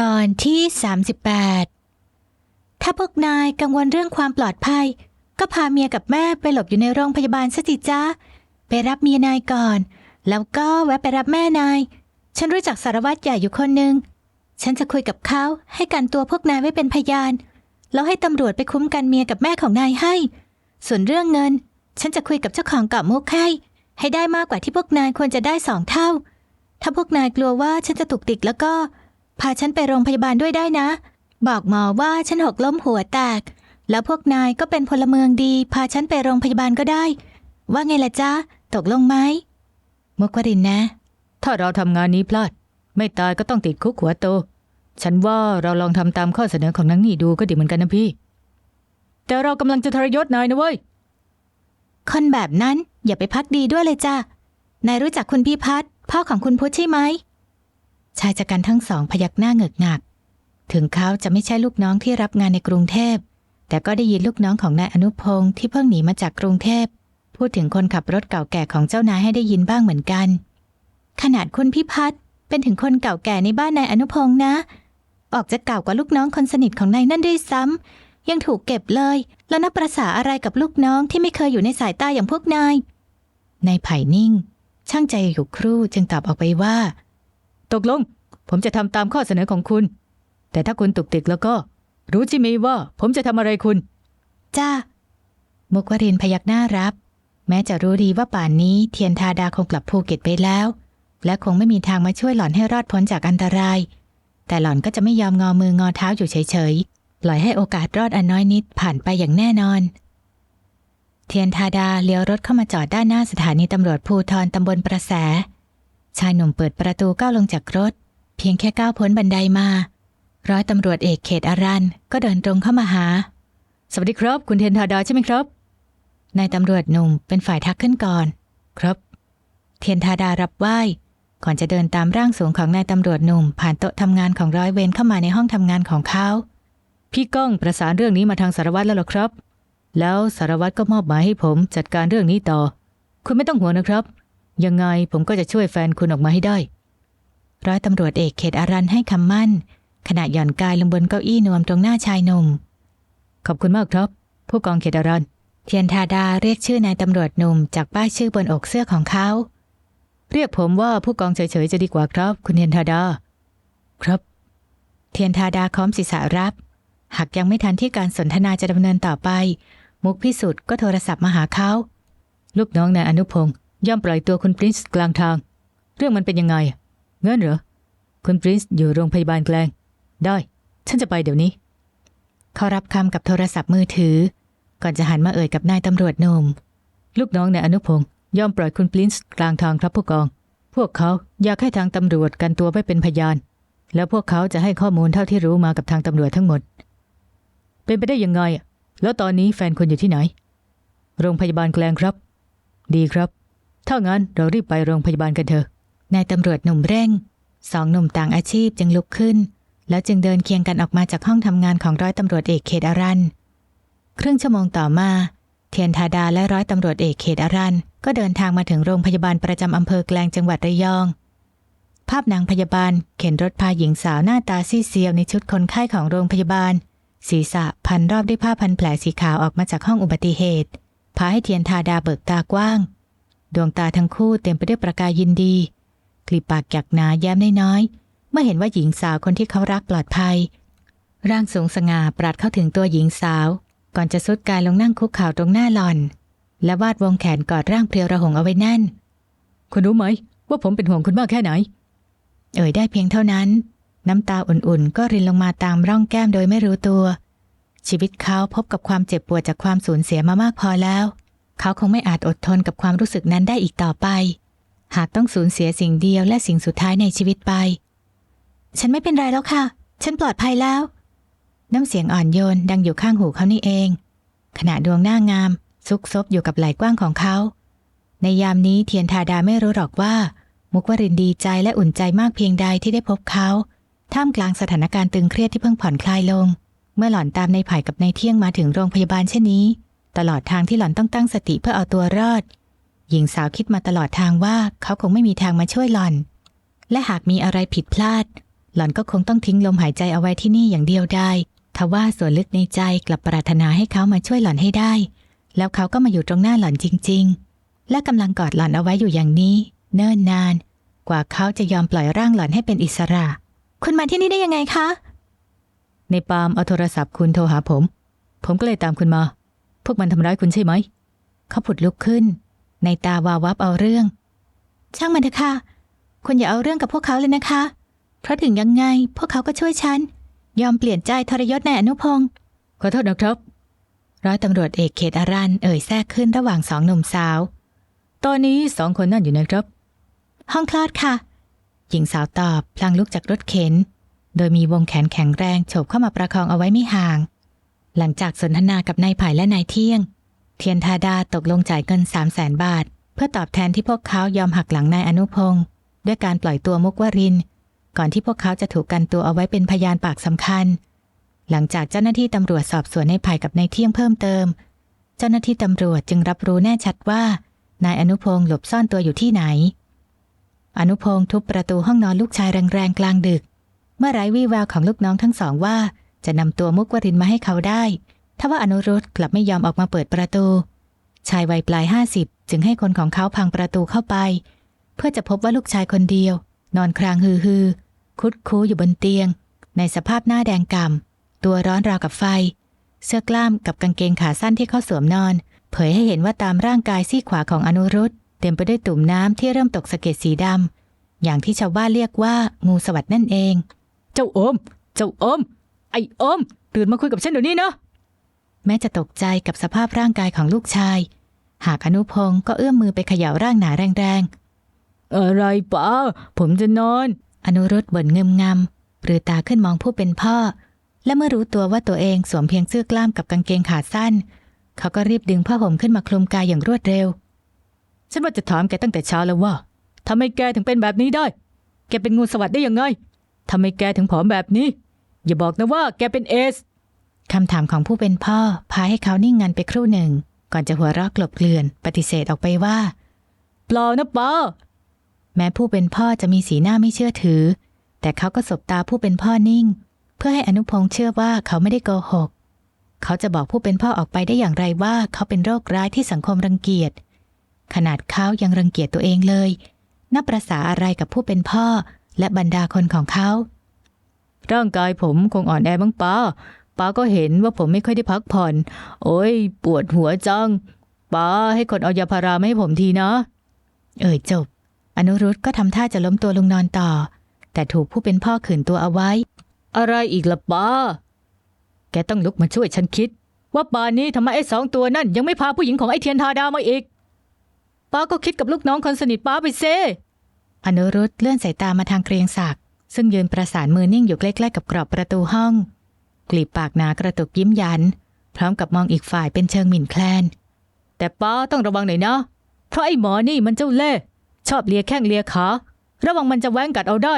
ตอนที่ 38 ถ้าพวกนายกังวลเรื่องความปลอดภัย ก็พาเมียกับแม่ไปหลบอยู่ในโรงพยาบาลสติจ้าไปรับเมียนายก่อน แล้วก็แวะไปรับแม่นาย ฉันรู้จักสารวัตรใหญ่อยู่คนหนึ่ง ฉันจะคุยกับเขาให้กันตัวพวกนายไว้เป็นพยาน แล้วให้ตำรวจไปคุ้มกันเมียกับแม่ของนายให้ ส่วนเรื่องเงิน ฉันจะคุยกับเจ้าของเกาะมุกให้ให้ได้มากกว่าที่พวกนายควรจะได้สองเท่า ถ้าพวกนายกลัวว่าฉันจะถูกติดแล้วก็ พาฉันไปโรงพยาบาลด้วยได้นะ บอกหมอว่าฉันหกล้มหัวแตก แล้วพวกนายก็เป็นพลเมืองดี พาฉันไปโรงพยาบาลก็ได้ ว่าไงล่ะจ๊ะ ตกลงไหมมุกวรินนะ ถ้าเราทำงานนี้พลาด ไม่ตายก็ต้องติดคุกหัวโต ฉันว่าเราลองทำตามข้อเสนอของนางนี่ดูก็ดีเหมือนกันนะพี่ แต่เรากำลังจะทรยศนายนะเว้ย คนแบบนั้นอย่าไปพักดีด้วยเลยจ้ะนายรู้จักคุณพี่พัฒน์พ่อของคุณพุทธใช่ไหม ชายจักรันทั้งสองพยักหน้าเงึกหงัก ถึงเขาจะไม่ใช่ลูกน้องที่รับงานในกรุงเทพ แต่ก็ได้ยินลูกน้องของนายอนุพงศ์ที่เพิ่งหนีมาจากกรุงเทพ พูดถึงคนขับรถเก่าแก่ของเจ้านายให้ได้ยินบ้างเหมือนกัน ขนาดคุณพี่พัฒน์เป็นถึงคนเก่าแก่ในบ้านนายอนุพงศ์นะ ออกจะเก่ากว่าลูกน้องคนสนิทของนายนั่นด้วยซ้ำยังถูกเก็บเลย แล้วนับประษาอะไรกับลูกน้องที่ไม่เคยอยู่ในสายตาอย่างพวกนายนายไผ่นิ่ง ช่างใจอยู่ครู่จึงตอบออกไปว่า ตกลง ผมจะทำตามข้อเสนอของคุณ แต่ถ้าคุณตุกติกแล้วก็ รู้ใช่ไหมว่าผมจะทำอะไรคุณ จ้า มุกวรินพยักหน้ารับ แม้จะรู้ดีว่าป่านนี้เทียนทาดาคงกลับภูเก็ตไปแล้ว และคงไม่มีทางมาช่วยหล่อนให้รอดพ้นจากอันตราย แต่หล่อนก็จะไม่ยอมงอมืองอเท้าอยู่เฉยๆ ปล่อยให้โอกาสรอดอันน้อยนิดผ่านไปอย่างแน่นอนเทียนทาดาเลี้ยวรถเข้ามาจอดด้านหน้าสถานีตำรวจภูทรตำบลประแส ชายหนุ่มเปิดประตูก้าวลงจากรถ เพียงแค่ก้าวพ้นบันไดมา ร้อยตำรวจเอกเขตอารันก็เดินตรงเข้ามาหา สวัสดีครับ คุณเทนทาดาใช่ไหมครับนายตำรวจหนุ่มเป็นฝ่ายทักขึ้นก่อน ครับ เทียนทาดารับไหว้ก่อนจะเดินตามร่างสูงของนายตำรวจหนุ่ม ผ่านโต๊ะทำงานของร้อยเวรเข้ามาในห้องทำงานของเขา พี่ก้องประสานเรื่องนี้มาทางสารวัตรแล้วหรอครับ แล้วสารวัตรก็มอบหมายให้ผมจัดการเรื่องนี้ต่อ คุณไม่ต้องห่วงนะครับ ยังไงผมก็จะช่วยแฟนคุณออกมาให้ได้ ร้อยตำรวจเอกเขตอารันให้คำมั่น ขณะหย่อนกายลงบนเก้าอี้นวมตรงหน้าชายหนุ่ม ขอบคุณมากครับ ผู้กองเขตอารัน เทียนทาดาเรียกชื่อนายตำรวจหนุ่มจากป้ายชื่อบนอกเสื้อของเขา เรียกผมว่าผู้กองเฉยๆจะดีกว่าครับ คุณเทียนทาดา ครับ เทียนทาดาค้อมศีรษะรับ หากยังไม่ทันที่การสนทนาจะดำเนินต่อไป มุกพิสุทธ์ก็โทรศัพท์มาหาเขา ลูกน้องนายอนุพงศ์ ย่อมปล่อยตัวคุณปรินซ์กลางทาง เรื่องมันเป็นยังไงเงินเหรอคุณปรินซ์อยู่โรงพยาบาลแกลง ได้ ฉันจะไปเดี๋ยวนี้ เขารับคำกับโทรศัพท์มือถือ ก่อนจะหันมาเอ่ยกับนายตำรวจหนุ่มลูกน้องในอนุพงศ์ย่อมปล่อยคุณปรินซ์กลางทางครับผู้กอง พวกเขาอยากให้ทางตำรวจกันตัวไว้เป็นพยาน แล้วพวกเขาจะให้ข้อมูลเท่าที่รู้มากับทางตำรวจทั้งหมด เป็นไปได้ยังไงอะแล้วตอนนี้แฟนคุณอยู่ที่ไหน โรงพยาบาลแกลงครับ ดีครับ ถ้างั้นเรารีบไปโรงพยาบาลกันเถอะ นายตำรวจหนุ่มเร่ง สองหนุ่มต่างอาชีพจึงลุกขึ้น แล้วจึงเดินเคียงกันออกมาจากห้องทำงานของร้อยตำรวจเอกเขตอารัน ครึ่งชั่วโมงต่อมา เทียนทาดาและร้อยตำรวจเอกเขตอารัน ก็เดินทางมาถึงโรงพยาบาลประจำอำเภอแกลงจังหวัดระยอง ภาพนางพยาบาล เข็นรถพาหญิงสาวหน้าตาซีเซียวในชุดคนไข้ของโรงพยาบาล ศีรษะพันรอบด้วยผ้าพันแผลสีขาวออกมาจากห้องอุบัติเหตุพาให้เทียนทาดาเบิกตากว้าง ดวงตาทั้งคู่เต็มไปด้วยประกายยินดี กลีบปากหยักหนาแย้มน้อยๆ เมื่อเห็นว่าหญิงสาวคนที่เขารักปลอดภัย ร่างสูงสง่าปราดเข้าถึงตัวหญิงสาว ก่อนจะสุดกายลงนั่งคุกเข่าตรงหน้าหล่อน และวาดวงแขนกอดร่างเพรียวระหงเอาไว้แน่น คุณรู้ไหม ว่าผมเป็นห่วงคุณมากแค่ไหน เอ่ยได้เพียงเท่านั้น น้ำตาอุ่นๆ ก็รินลงมาตามร่องแก้มโดยไม่รู้ตัว ชีวิตเขาพบกับความเจ็บปวดจากความสูญเสียมามากพอแล้ว เขาคงไม่อาจอดทนกับความรู้สึกนั้นได้อีกต่อไป หากต้องสูญเสียสิ่งเดียวและสิ่งสุดท้ายในชีวิตไป ฉันไม่เป็นไรแล้วค่ะ ฉันปลอดภัยแล้ว น้ำเสียงอ่อนโยนดังอยู่ข้างหูเขานี่เอง ขณะดวงหน้างาม ซุกซบอยู่กับไหล่กว้างของเขา ในยามนี้เทียนทาดาไม่รู้หรอกว่า มุกวรินดีใจและอุ่นใจมากเพียงใดที่ได้พบเขาท่ามกลางสถานการณ์ตึงเครียดที่เพิ่งผ่อนคลายลง เมื่อหล่อนตามในไผ่กับในเที่ยงมาถึงโรงพยาบาลเช่นนี้ ตลอดทางที่หล่อนต้องตั้งสติเพื่อเอาตัวรอด หญิงสาวคิดมาตลอดทางว่าเขาคงไม่มีทางมาช่วยหล่อน และหากมีอะไรผิดพลาด หล่อนก็คงต้องทิ้งลมหายใจเอาไว้ที่นี่อย่างเดียวได้ทว่าส่วนลึกในใจกลับปรารถนาให้เขามาช่วยหล่อนให้ได้ แล้วเขาก็มาอยู่ตรงหน้าหล่อนจริง ๆ และกำลังกอดหล่อนเอาไว้อยู่อย่างนี้ เนิ่นนาน กว่าเขาจะยอมปล่อยร่างหล่อนให้เป็นอิสระ คุณมาที่นี่ได้ยังไงคะ ในปาล์มเอาโทรศัพท์คุณโทรหาผม ผมก็เลยตามคุณมา พวกมันทำร้ายคุณใช่ไหม เขาผุดลุกขึ้น ในตาวาววับเอาเรื่อง ช่างมันเถอะค่ะ คุณอย่าเอาเรื่องกับพวกเขาเลยนะคะ เพราะถึงยังไงพวกเขาก็ช่วยฉัน ยอมเปลี่ยนใจทรยศนายอนุพงศ์ขอโทษนะครับ ร้อยตำรวจเอกเขตอารันเอ่ยแทรกขึ้นระหว่างสองหนุ่มสาว ตอนนี้สองคนนั่นอยู่นะครับ ห้องคลอดค่ะ หญิงสาวตอบพลางลุกจากรถเข็น โดยมีวงแขนแข็งแรงโฉบเข้ามาประคองเอาไว้ไม่ห่าง หลังจากสนทนากับนายไผ่และนายเที่ยง เทียนทาดาตกลงจ่ายเงิน3 0 0แสนบาท เพื่อตอบแทนที่พวกเขายอมหักหลังนายอนุพงศ์ด้วยการปล่อยตัวมุกวริน ก่อนที่พวกเขาจะถูกกันตัวเอาไว้เป็นพยานปากสำคัญ หลังจากเจ้าหน้าที่ตำรวจสอบสวนนายไผ่กับนายเที่ยงเพิ่มเติม เจ้าหน้าที่ตำรวจจึงรับรู้แน่ชัดว่านายอนุพงศ์หลบซ่อนตัวอยู่ที่ไหน อนุพงศ์ทุบประตูห้องนอนลูกชายแรงๆกลางดึก เมื่อไร้วี่แววของลูกน้องทั้งสองว่า จะนำตัวมุกวรินมาให้เขาได้ทว่าอนุรุตกลับไม่ยอมออกมาเปิดประตู ชายวัยปลายห้าสิบจึงให้คนของเขาพังประตูเข้าไป เพื่อจะพบว่าลูกชายคนเดียว นอนครางฮือฮือคุดคูอยู่บนเตียง ในสภาพหน้าแดงกำ่ำตัวร้อนราวกับไฟ เสื้อกล้ามกับกางเกงขาสั้นที่เขาสวมนอน เผยให้เห็นว่าตามร่างกายซี่ขวาของอนุรุตเต็มไปด้วยตุ่มน้ำที่เริ่มตกสะเก็ดสีดำอย่างที่ชาวบ้านเรียกว่างูสวัสดนั่นเอง เจ้าโอม เจ้าโอม ไอ้โอมตื่นมาคุยกับฉันเดี๋ยวนี้นะ แม้จะตกใจกับสภาพร่างกายของลูกชาย หากอนุพงศ์ก็เอื้อมมือไปเขย่าร่างหนาแรงอะไรป้าผมจะนอน อนุรุตบ่นเงิมงำปรือตาขึ้นมองผู้เป็นพ่อ และเมื่อรู้ตัวว่าตัวเองสวมเพียงเสื้อกล้ามกับกางเกงขาสั้น เขาก็รีบดึงผ้าห่มขึ้นมาคลุมกายอย่างรวดเร็ว ฉันว่าจะถามแกตั้งแต่เช้าแล้วว่าทำไมแกถึงเป็นแบบนี้ได้ แกเป็นงูสวัสดได้ยังไงทำไมแกถึงผอมแบบนี้ อย่าบอกนะว่าแกเป็นเอสคำถามของผู้เป็นพ่อ พาให้เขานิ่งงันไปครู่หนึ่ง ก่อนจะหัวเราะกลบเกลื่อน ปฏิเสธออกไปว่าเปล่านะป้าแม้ผู้เป็นพ่อจะมีสีหน้าไม่เชื่อถือ แต่เขาก็สบตาผู้เป็นพ่อนิ่ง เพื่อให้อนุพงษ์เชื่อว่าเขาไม่ได้โกหก เขาจะบอกผู้เป็นพ่อออกไปได้อย่างไรว่าเขาเป็นโรคร้ายที่สังคมรังเกียจ ขนาดเขายังรังเกียจตัวเองเลยนับประษาอะไรกับผู้เป็นพ่อและบรรดาคนของเขา ร่างกายผมคงอ่อนแอบ้างป้าป้าก็เห็นว่าผมไม่ค่อยได้พักผ่อน โอ้ย ปวดหัวจังป้าให้คนเอายาพารามาให้ผมทีนะ เอ่ยจบ อนุรุตก็ทำท่าจะล้มตัวลงนอนต่อ แต่ถูกผู้เป็นพ่อขืนตัวเอาไว้ อะไรอีกล่ะป้า แกต้องลุกมาช่วยฉันคิด ว่าป่านนี้ทำไมไอ้สองตัวนั่นยังไม่พาผู้หญิงของไอ้เทียนทาดามาอีกป้าก็คิดกับลูกน้องคนสนิทป้าไปเซอนุรุตเลื่อนสายตามาทางเกรียงศักดิ ซึ่งยืนประสานมือนิ่งอยู่ใกล้ๆกับกรอบประตูห้อง กลีบปากหนากระตุกยิ้มยัน พร้อมกับมองอีกฝ่ายเป็นเชิงหมิ่นแคลน แต่ป้าต้องระวังหน่อยนะเพราะไอ้หมอนี่มันเจ้าเล่ห์ชอบเลียแข้งเลียขาระวังมันจะแหว้งกัดเอาได้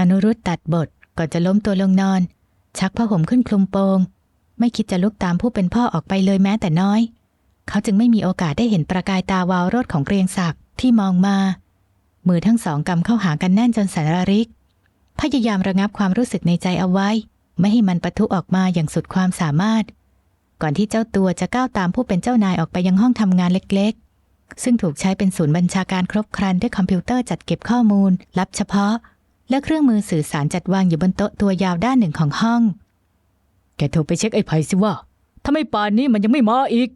อนุรุตตัดบทก่อนจะล้มตัวลงนอน ชักผ้าห่มขึ้นคลุมโปง ไม่คิดจะลุกตามผู้เป็นพ่อออกไปเลยแม้แต่น้อย เขาจึงไม่มีโอกาสได้เห็นประกายตาวาวรดของเกรียงศักดิ์ที่มองมา มือทั้งสองกำเข้าหากันแน่นจนสันระริก พยายามระงับความรู้สึกในใจเอาไว้ ไม่ให้มันปะทุออกมาอย่างสุดความสามารถ ก่อนที่เจ้าตัวจะก้าวตามผู้เป็นเจ้านายออกไปยังห้องทำงานเล็กๆ ซึ่งถูกใช้เป็นศูนย์บัญชาการครบครันด้วยคอมพิวเตอร์จัดเก็บข้อมูล ลับเฉพาะ และเครื่องมือสื่อสารจัดวางอยู่บนโต๊ะตัวยาวด้านหนึ่งของห้อง แกโทรไปเช็คไอ้ไผ่สิว่าทำไม่ป่านนี้มันยังไม่มาอีก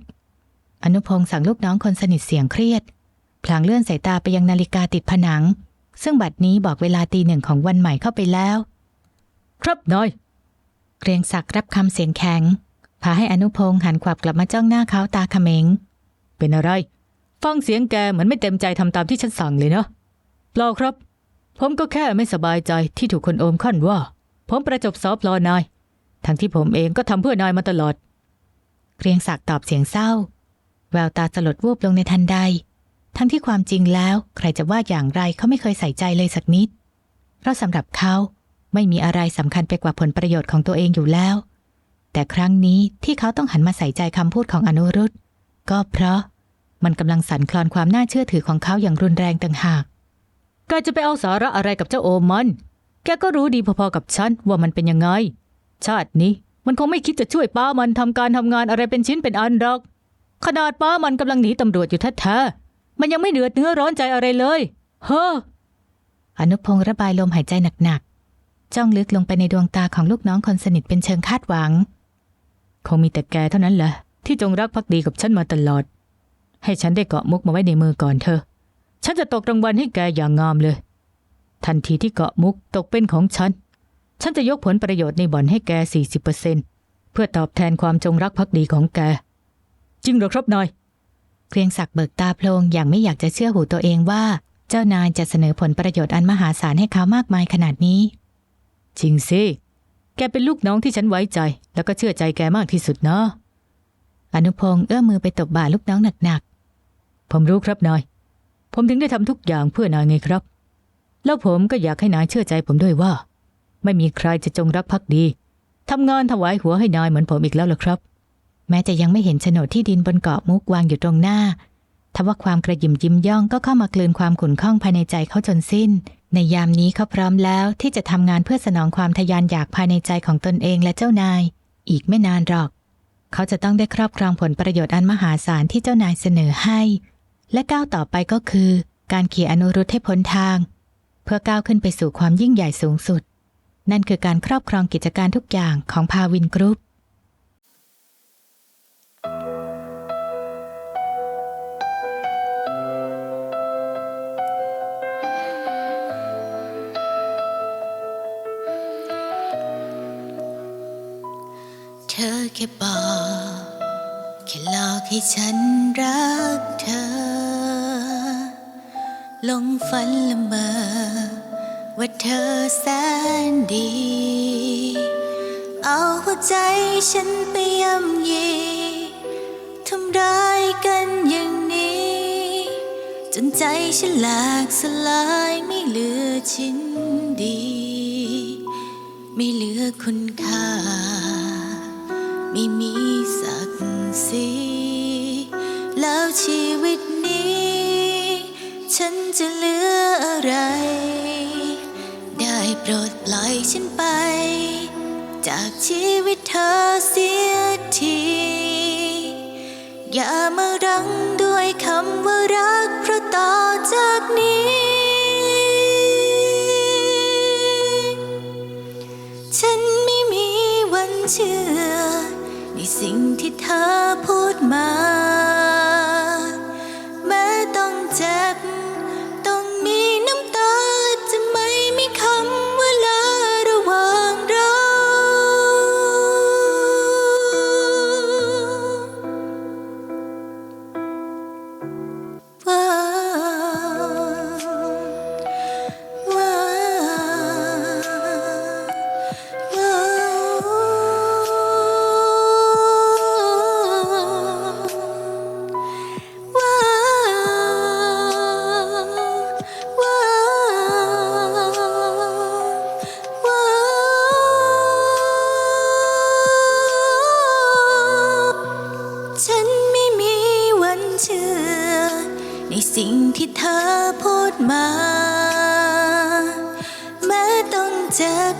อนุพงศ์สั่งลูกน้องคนสนิทเสียงเครียด พลางเลื่อนสายตาไปยังนาฬิกาติดผนัง ซึ่งบัดนี้บอกเวลาตีหนึ่งของวันใหม่เข้าไปแล้ว ครับนายเกรียงศักดิ์รับคำเสียงแข็ง พาให้อนุพงศ์หันขวับกลับมาจ้องหน้าเขาตาเขม็ง เป็นอะไร ฟังเสียงแกเหมือนไม่เต็มใจทำตามที่ฉันสั่งเลยเนาะเปล่าครับ ผมก็แค่ไม่สบายใจที่ถูกคนโอมขั้นว่า ผมประจบสอบรอนาย ทั้งที่ผมเองก็ทำเพื่อนายมาตลอด เกรียงศักดิ์ตอบเสียงเศร้า แววตาสลดวูบลงในทันใด ทั้งที่ความจริงแล้วใครจะว่าอย่างไรเขาไม่เคยใส่ใจเลยสักนิด เพราะสำหรับเขาไม่มีอะไรสำคัญไปกว่าผลประโยชน์ของตัวเองอยู่แล้ว แต่ครั้งนี้ที่เขาต้องหันมาใส่ใจคำพูดของอนุรุตก็เพราะมันกำลังสั่นคลอนความน่าเชื่อถือของเขาอย่างรุนแรงต่างหากแกจะไปเอาสาระอะไรกับเจ้าโอมัน แกก็รู้ดีพอๆกับฉันว่ามันเป็นยังไง ชาตินี้มันคงไม่คิดจะช่วยป้ามันทำการทำงานอะไรเป็นชิ้นเป็นอันหรอก ขนาดป้ามันกำลังหนีตำรวจอยู่แท้ๆ มันยังไม่เดือดเนื้อร้อนใจอะไรเลย เฮ้ออนุพงศ์ระบายลมหายใจหนักๆ จ้องลึกลงไปในดวงตาของลูกน้องคนสนิทเป็นเชิงคาดหวัง คงมีแต่แกเท่านั้นแหละที่จงรักภักดีกับฉันมาตลอด ให้ฉันได้เกาะมุกมาไว้ในมือก่อนเธอ ฉันจะตกรางวัลให้แกอย่างงามเลย ทันทีที่เกาะมุกตกเป็นของฉัน ฉันจะยกผลประโยชน์ในบ่อนให้แก 40%เพื่อตอบแทนความจงรักภักดีของแก จริงหรอครับนาย เกรียงศักดิ์เบิกตาโพลงอย่างไม่อยากจะเชื่อหูตัวเองว่า เจ้านายจะเสนอผลประโยชน์อันมหาศาลให้เขามากมายขนาดนี้ จริงสิ แกเป็นลูกน้องที่ฉันไว้ใจ แล้วก็เชื่อใจแกมากที่สุดเนาะอนุพงศ์เอื้อมมือไปตบบ่าลูกน้องหนักๆ ผมรู้ครับนาย ผมถึงได้ทำทุกอย่างเพื่อนายไงครับ แล้วผมก็อยากให้นายเชื่อใจผมด้วยว่า ไม่มีใครจะจงรักภักดีทำงานถวายหัวให้นายเหมือนผมอีกแล้วล่ะครับ แม้จะยังไม่เห็นโฉนดที่ดินบนเกาะมุกวางอยู่ตรงหน้า ทว่าความกระยิมยิ้มย่องก็เข้ามากลืนความขุ่นข้องภายในใจเขาจนสิ้น ในยามนี้เขาพร้อมแล้วที่จะทำงานเพื่อสนองความทะยานอยากภายในใจของตนเองและเจ้านาย อีกไม่นานหรอก เขาจะต้องได้ครอบครองผลประโยชน์อันมหาศาลที่เจ้านายเสนอให้ และก้าวต่อไปก็คือ การขี่อนุรุธให้พ้นทาง เพื่อก้าวขึ้นไปสู่ความยิ่งใหญ่สูงสุด นั่นคือการครอบครองกิจการทุกอย่างของพาวินกรุ๊ป แค่บอกแค่หลอกให้ฉันรักเธอ ลงฝันละเมอ ว่าเธอแสนดี เอาหัวใจฉันไปย่ำยีทำร้ายกันอย่างนี้ จนใจฉันแหลกสลายไม่เหลือชิ้นดี ไม่เหลือคุณค่า ไม่มีศักดิ์ศรีแล้วชีวิตนี้ ฉันจะเหลืออะไร ได้โปรดปล่อยฉันไป จากชีวิตเธอเสียที อย่ามารังด้วยคำว่ารักเพราะต่อจากนี้ ฉันไม่มีวันเชื่อ สิ่งที่เธอพูดมา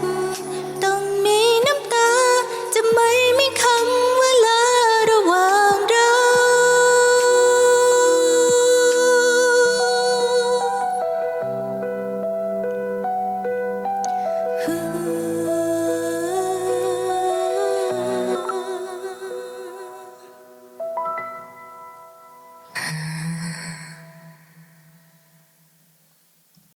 sudden